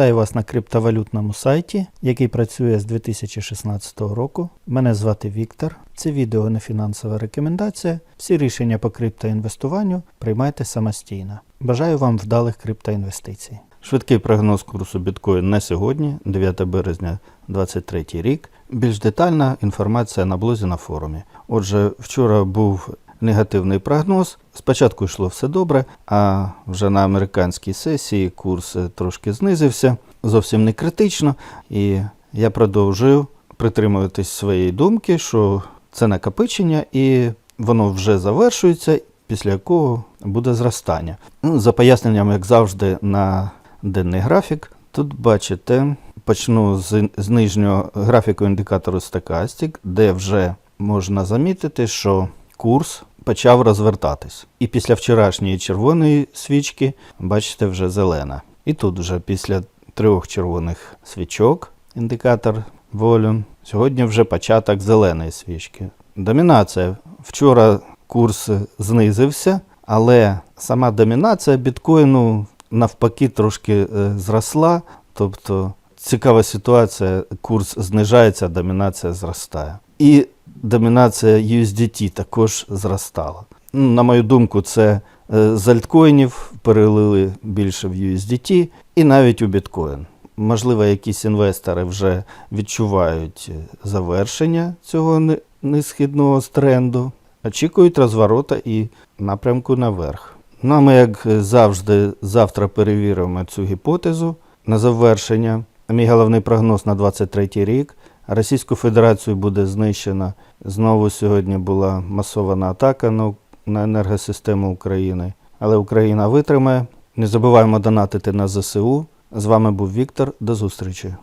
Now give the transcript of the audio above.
Вітаю вас на криптовалютному сайті, який працює з 2016 року. Мене звати Віктор. Це відео не фінансова рекомендація. Всі рішення по криптоінвестуванню приймайте самостійно. Бажаю вам вдалих криптоінвестицій. Швидкий прогноз курсу біткоін на сьогодні, 9 березня 2023 рік. Більш детальна інформація на блозі на форумі. Отже, вчора був негативний прогноз. Спочатку йшло все добре, а вже на американській сесії курс е, трошки знизився, зовсім не критично. І я продовжую притримуватись своєї думки, що це накопичення і воно вже завершується, після якого буде зростання. Ну, за поясненням, як завжди, на денний графік. Тут бачите, почну з, з нижнього графіку індикатору Stochastic, де вже можна замітити, що курс почав розвертатись. І після вчорашньої червоної свічки, бачите, вже зелена. І тут вже після трьох червоних свічок, індикатор волюм, сьогодні вже початок зеленої свічки. Домінація. Вчора курс знизився, але сама домінація біткоїну навпаки трошки е, зросла. Тобто цікава ситуація, курс знижається, домінація зростає. І домінація USDT також зростала. На мою думку, це е, з альткоїнів перелили більше в USDT і навіть у біткоін. Можливо, якісь інвестори вже відчувають завершення цього несхідного тренду, очікують розворота і напрямку наверх. Ну, а ми, як завжди, завтра перевіримо цю гіпотезу на завершення. Мій головний прогноз на 23 рік. Російську Федерацію буде знищена. Знову сьогодні була масована атака на, енергосистему України. Але Україна витримає. Не забуваємо донатити на ЗСУ. З вами був Віктор. До зустрічі.